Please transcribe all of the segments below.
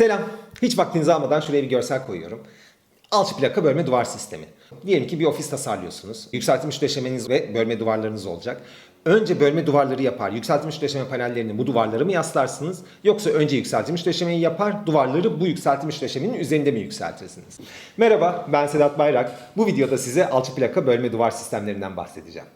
Selam. Hiç vaktinizi almadan şuraya bir görsel koyuyorum. Alçı plaka bölme duvar sistemi. Diyelim ki bir ofis tasarlıyorsunuz. Yükseltilmiş döşemeniz ve bölme duvarlarınız olacak. Önce bölme duvarları yapar, yükseltilmiş döşeme panellerini bu duvarlara mı yaslarsınız? Yoksa önce yükseltilmiş döşemeyi yapar, duvarları bu yükseltilmiş döşemenin üzerinde mi yükseltirsiniz? Merhaba, ben Sedat Bayrak. Bu videoda size alçı plaka bölme duvar sistemlerinden bahsedeceğim.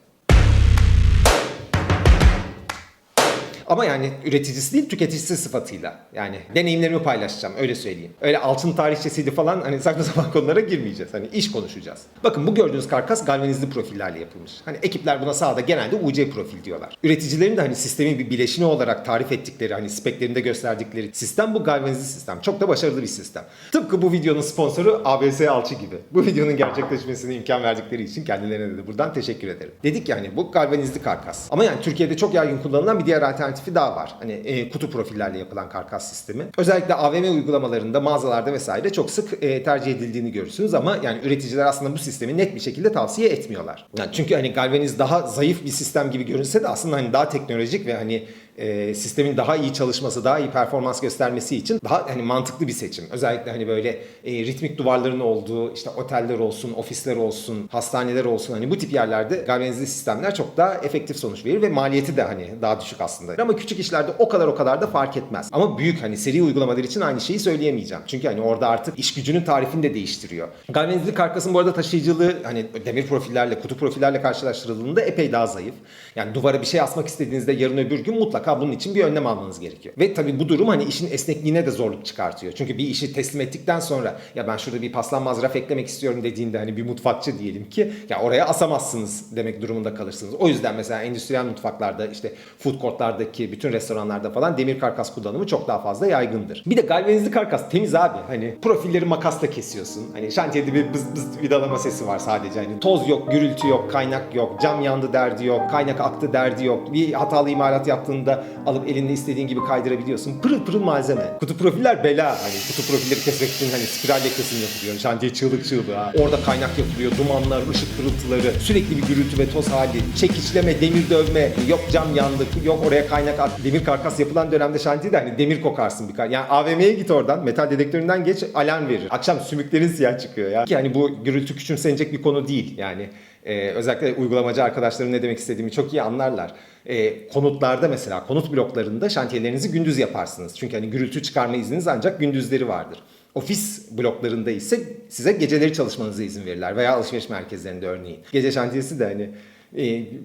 Ama yani üreticisi değil tüketicisi sıfatıyla. Yani deneyimlerimi paylaşacağım öyle söyleyeyim. Öyle altın tarihçesiydi falan hani saçma sapan konulara girmeyeceğiz. Hani iş konuşacağız. Bakın bu gördüğünüz karkas galvanizli profillerle yapılmış. Hani ekipler buna sahada genelde UC profil diyorlar. Üreticilerin de hani sistemin bir bileşini olarak tarif ettikleri hani speklerinde gösterdikleri sistem bu galvanizli sistem. Çok da başarılı bir sistem. Tıpkı bu videonun sponsoru ABS Alçı gibi. Bu videonun gerçekleşmesine imkan verdikleri için kendilerine de buradan teşekkür ederim. Dedik yani bu galvanizli karkas. Ama yani Türkiye'de çok yaygın kullanılan bir diğer alternatifi daha var. Hani e, kutu profillerle yapılan karkas sistemi. Özellikle AVM uygulamalarında, mağazalarda vesaire çok sık e, tercih edildiğini görürsünüz ama yani üreticiler aslında bu sistemi net bir şekilde tavsiye etmiyorlar. Yani çünkü hani galvaniz daha zayıf bir sistem gibi görünse de aslında hani daha teknolojik ve hani e, sistemin daha iyi çalışması, daha iyi performans göstermesi için daha hani mantıklı bir seçim. Özellikle hani böyle e, ritmik duvarların olduğu işte oteller olsun, ofisler olsun, hastaneler olsun hani bu tip yerlerde galvanizli sistemler çok daha efektif sonuç verir ve maliyeti de hani daha düşük aslında. Ama küçük işlerde o kadar o kadar da fark etmez. Ama büyük hani seri uygulamalar için aynı şeyi söyleyemeyeceğim. Çünkü hani orada artık iş gücünün tarifini de değiştiriyor. Galvanizli karkasın bu arada taşıyıcılığı hani demir profillerle, kutu profillerle karşılaştırıldığında epey daha zayıf. Yani duvara bir şey asmak istediğinizde yarın öbür gün mutlaka bunun için bir önlem almanız gerekiyor. Ve tabii bu durum hani işin esnekliğine de zorluk çıkartıyor. Çünkü bir işi teslim ettikten sonra ya ben şurada bir paslanmaz raf eklemek istiyorum dediğinde hani bir mutfakçı diyelim ki ya oraya asamazsınız demek durumunda kalırsınız. O yüzden mesela endüstriyel mutfaklarda işte food courtlardaki bütün restoranlarda falan demir karkas kullanımı çok daha fazla yaygındır. Bir de galvanizli karkas temiz abi. Hani profilleri makasla kesiyorsun. Hani şantiyede bir bız bız vidalama sesi var sadece. Hani toz yok, gürültü yok, kaynak yok, cam yandı derdi yok, kaynak aktı derdi yok. Bir hatalı imalat yaptığında alıp elinde istediğin gibi kaydırabiliyorsun. Pırıl pırıl malzeme. Kutu profiller bela. Hani kutu profilleri kesmek için hani spiralle kesim yapılıyor. Şantiye çığlık çığlığa. Orada kaynak yapılıyor. Dumanlar, ışık pırıltıları, sürekli bir gürültü ve toz hali, çekiçleme, demir dövme, yok cam yandı, yok oraya kaynak at. Demir karkas yapılan dönemde şantiyede hani demir kokarsın bir kar. Yani AVM'ye git oradan, metal dedektöründen geç, alarm verir. Akşam sümüklerin siyah çıkıyor ya. Ki hani bu gürültü küçümsenecek bir konu değil yani. Ee, özellikle uygulamacı arkadaşlarım ne demek istediğimi çok iyi anlarlar. Ee, konutlarda mesela konut bloklarında şantiyelerinizi gündüz yaparsınız. Çünkü hani gürültü çıkarma izniniz ancak gündüzleri vardır. Ofis bloklarında ise size geceleri çalışmanıza izin verirler veya alışveriş merkezlerinde örneğin. Gece şantiyesi de hani e,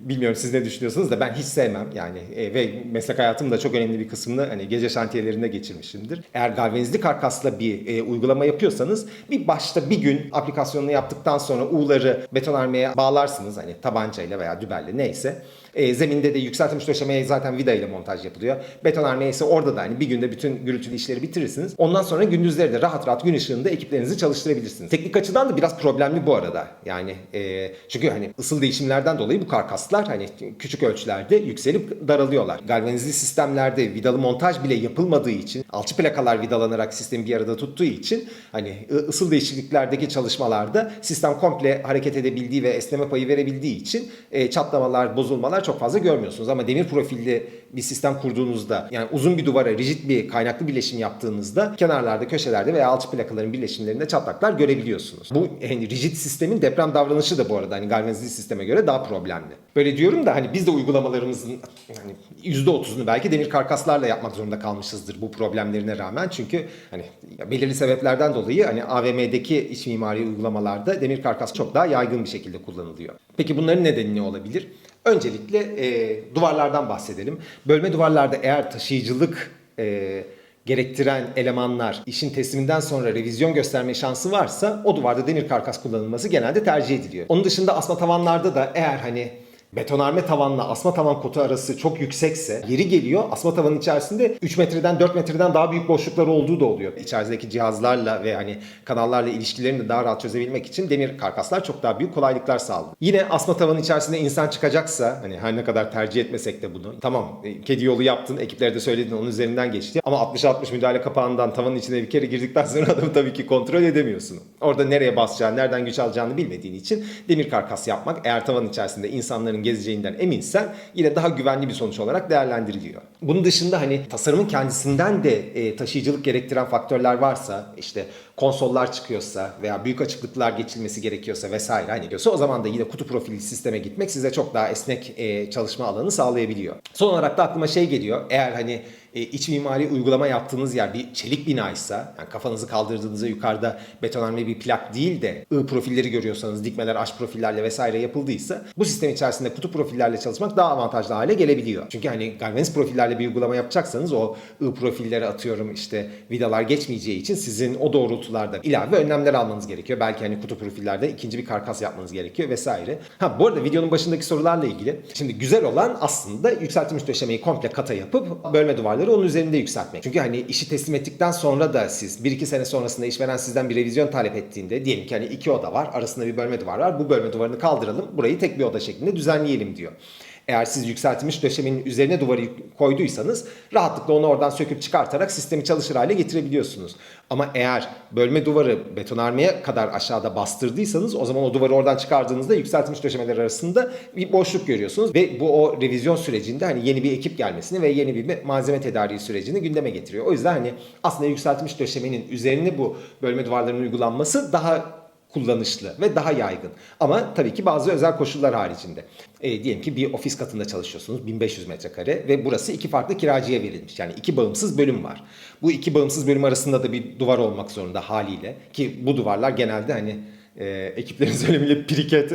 bilmiyorum siz ne düşünüyorsunuz da ben hiç sevmem yani e, ve meslek hayatımın da çok önemli bir kısmını hani gece şantiyelerinde geçirmişimdir. Eğer galvanizli karkasla bir e, uygulama yapıyorsanız bir başta bir gün aplikasyonunu yaptıktan sonra U'ları betonarmeye bağlarsınız hani tabancayla veya dübelle neyse. E, zeminde de yükseltilmiş döşemeye zaten vida ile montaj yapılıyor. Betonarme ise orada da hani bir günde bütün gürültülü işleri bitirirsiniz. Ondan sonra gündüzleri de rahat rahat gün ışığında ekiplerinizi çalıştırabilirsiniz. Teknik açıdan da biraz problemli bu arada. Yani e, çünkü hani ısıl değişimlerden dolayı bu karkaslar hani küçük ölçülerde yükselip daralıyorlar. Galvanizli sistemlerde vidalı montaj bile yapılmadığı için alçı plakalar vidalanarak sistemi bir arada tuttuğu için hani ısıl değişikliklerdeki çalışmalarda sistem komple hareket edebildiği ve esneme payı verebildiği için e, çatlamalar, bozulmalar çok fazla görmüyorsunuz. Ama demir profilli bir sistem kurduğunuzda yani uzun bir duvara rigid bir kaynaklı birleşim yaptığınızda kenarlarda, köşelerde veya alçı plakaların birleşimlerinde çatlaklar görebiliyorsunuz. Bu yani rigid sistemin deprem davranışı da bu arada hani galvanizli sisteme göre daha problemli. Böyle diyorum da hani biz de uygulamalarımızın hani %30'unu belki demir karkaslarla yapmak zorunda kalmışızdır bu problemlerine rağmen. Çünkü hani belirli sebeplerden dolayı hani AVM'deki iç mimari uygulamalarda demir karkas çok daha yaygın bir şekilde kullanılıyor. Peki bunların nedeni ne olabilir? Öncelikle e, duvarlardan bahsedelim. Bölme duvarlarda eğer taşıyıcılık e, gerektiren elemanlar işin tesliminden sonra revizyon gösterme şansı varsa o duvarda demir karkas kullanılması genelde tercih ediliyor. Onun dışında asma tavanlarda da eğer hani betonarme tavanla asma tavan kotu arası çok yüksekse yeri geliyor asma tavanın içerisinde 3 metreden 4 metreden daha büyük boşluklar olduğu da oluyor. İçerideki cihazlarla ve hani kanallarla ilişkilerini de daha rahat çözebilmek için demir karkaslar çok daha büyük kolaylıklar sağlıyor. Yine asma tavanın içerisinde insan çıkacaksa hani her ne kadar tercih etmesek de bunu tamam e, kedi yolu yaptın ekiplere de söyledin onun üzerinden geçti ama 60-60 müdahale kapağından tavanın içine bir kere girdikten sonra adamı tabii ki kontrol edemiyorsun. Orada nereye basacağını, nereden güç alacağını bilmediğin için demir karkas yapmak eğer tavanın içerisinde insanların yakın gezeceğinden eminsen yine daha güvenli bir sonuç olarak değerlendiriliyor. Bunun dışında hani tasarımın kendisinden de e, taşıyıcılık gerektiren faktörler varsa işte konsollar çıkıyorsa veya büyük açıklıklar geçilmesi gerekiyorsa vesaire hani diyorsa o zaman da yine kutu profili sisteme gitmek size çok daha esnek e, çalışma alanı sağlayabiliyor. Son olarak da aklıma şey geliyor. Eğer hani e, iç mimari uygulama yaptığınız yer bir çelik binaysa, yani kafanızı kaldırdığınızda yukarıda betonarme bir plak değil de I profilleri görüyorsanız, dikmeler H profillerle vesaire yapıldıysa bu sistem içerisinde kutu profillerle çalışmak daha avantajlı hale gelebiliyor. Çünkü hani galvaniz profillerle bir uygulama yapacaksanız o I profilleri atıyorum işte vidalar geçmeyeceği için sizin o doğrultularda ilave önlemler almanız gerekiyor. Belki hani kutu profillerde ikinci bir karkas yapmanız gerekiyor vesaire. Ha bu arada videonun başındaki sorularla ilgili. Şimdi güzel olan aslında yükseltilmiş döşemeyi komple kata yapıp bölme duvarları onun üzerinde yükseltmek. Çünkü hani işi teslim ettikten sonra da siz 1-2 sene sonrasında işveren sizden bir revizyon talep ettiğinde diyelim ki hani iki oda var arasında bir bölme duvar var. Bu bölme duvarını kaldıralım burayı tek bir oda şeklinde düzenleyelim diyor. Eğer siz yükseltilmiş döşemenin üzerine duvarı koyduysanız rahatlıkla onu oradan söküp çıkartarak sistemi çalışır hale getirebiliyorsunuz. Ama eğer bölme duvarı betonarmeye kadar aşağıda bastırdıysanız o zaman o duvarı oradan çıkardığınızda yükseltilmiş döşemeler arasında bir boşluk görüyorsunuz ve bu o revizyon sürecinde hani yeni bir ekip gelmesini ve yeni bir malzeme tedariği sürecini gündeme getiriyor. O yüzden hani aslında yükseltilmiş döşemenin üzerine bu bölme duvarlarının uygulanması daha kullanışlı ve daha yaygın. Ama tabii ki bazı özel koşullar haricinde. E, diyelim ki bir ofis katında çalışıyorsunuz 1500 metrekare ve burası iki farklı kiracıya verilmiş. Yani iki bağımsız bölüm var. Bu iki bağımsız bölüm arasında da bir duvar olmak zorunda haliyle. Ki bu duvarlar genelde hani e, ekiplerin söylemiyle piriket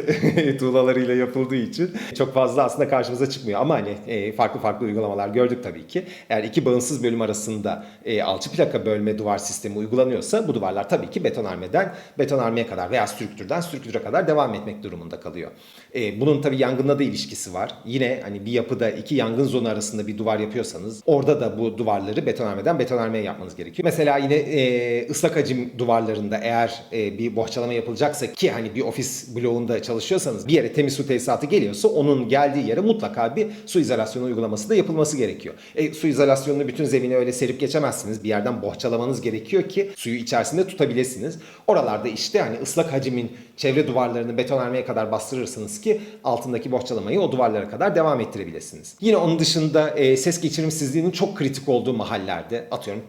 tuğlalarıyla yapıldığı için çok fazla aslında karşımıza çıkmıyor. Ama hani e, farklı farklı uygulamalar gördük tabii ki. Eğer iki bağımsız bölüm arasında e, alçı plaka bölme duvar sistemi uygulanıyorsa bu duvarlar tabii ki betonarmeden betonarmeye kadar veya strüktürden strüktüre kadar devam etmek durumunda kalıyor. E, bunun tabii yangınla da ilişkisi var. Yine hani bir yapıda iki yangın zonu arasında bir duvar yapıyorsanız orada da bu duvarları betonarmeden betonarmeye yapmanız gerekiyor. Mesela yine e, ıslak hacim duvarlarında eğer e, bir bohçalama yapılacaksa ki hani bir ofis bloğunda çalışıyorsanız bir yere temiz su tesisatı geliyorsa onun geldiği yere mutlaka bir su izolasyonu uygulaması da yapılması gerekiyor. E, su izolasyonunu bütün zemine öyle serip geçemezsiniz. Bir yerden bohçalamanız gerekiyor ki suyu içerisinde tutabilirsiniz. Oralarda işte hani ıslak hacimin çevre duvarlarını betonarmeye kadar bastırırsınız ki altındaki bohçalamayı o duvarlara kadar devam ettirebilirsiniz. Yine onun dışında e, ses geçirimsizliğinin çok kritik olduğu mahallerde atıyorum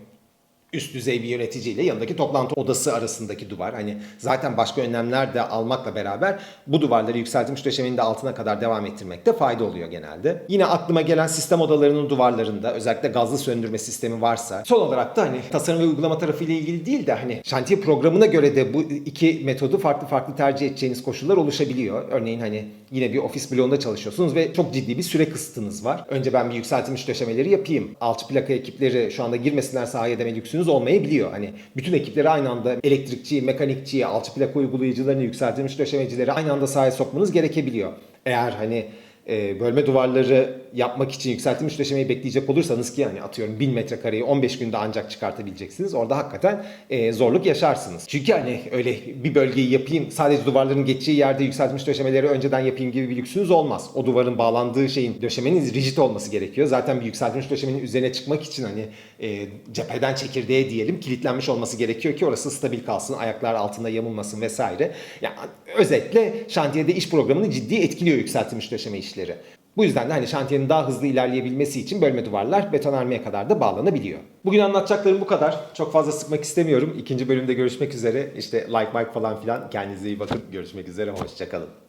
üst düzey bir yöneticiyle yanındaki toplantı odası arasındaki duvar. Hani zaten başka önlemler de almakla beraber bu duvarları yükseltilmiş döşemenin de altına kadar devam ettirmekte fayda oluyor genelde. Yine aklıma gelen sistem odalarının duvarlarında özellikle gazlı söndürme sistemi varsa son olarak da hani tasarım ve uygulama tarafı ile ilgili değil de hani şantiye programına göre de bu iki metodu farklı farklı tercih edeceğiniz koşullar oluşabiliyor. Örneğin hani yine bir ofis bloğunda çalışıyorsunuz ve çok ciddi bir süre kısıtınız var. Önce ben bir yükseltilmiş döşemeleri yapayım. Alçı plaka ekipleri şu anda girmesinler sahaya deme olmayabiliyor. Hani bütün ekipleri aynı anda elektrikçi, mekanikçi, alçı plaka uygulayıcılarını, yükseltilmiş döşemecileri aynı anda sahaya sokmanız gerekebiliyor. Eğer hani e, bölme duvarları yapmak için yükseltilmiş döşemeyi bekleyecek olursanız ki yani atıyorum 1000 metrekareyi 15 günde ancak çıkartabileceksiniz. Orada hakikaten e, zorluk yaşarsınız. Çünkü hani öyle bir bölgeyi yapayım sadece duvarların geçeceği yerde yükseltilmiş döşemeleri önceden yapayım gibi bir lüksünüz olmaz. O duvarın bağlandığı şeyin döşemenin rigid olması gerekiyor. Zaten bir yükseltilmiş döşemenin üzerine çıkmak için hani e, cepheden çekirdeğe diyelim kilitlenmiş olması gerekiyor ki orası stabil kalsın, ayaklar altında yamulmasın vesaire. Yani özetle şantiyede iş programını ciddi etkiliyor yükseltilmiş döşeme işleri. Bu yüzden de hani şantiyenin daha hızlı ilerleyebilmesi için bölme duvarlar betonarmeye kadar da bağlanabiliyor. Bugün anlatacaklarım bu kadar. Çok fazla sıkmak istemiyorum. İkinci bölümde görüşmek üzere. İşte like like falan filan. Kendinize iyi bakın. Görüşmek üzere. Hoşçakalın.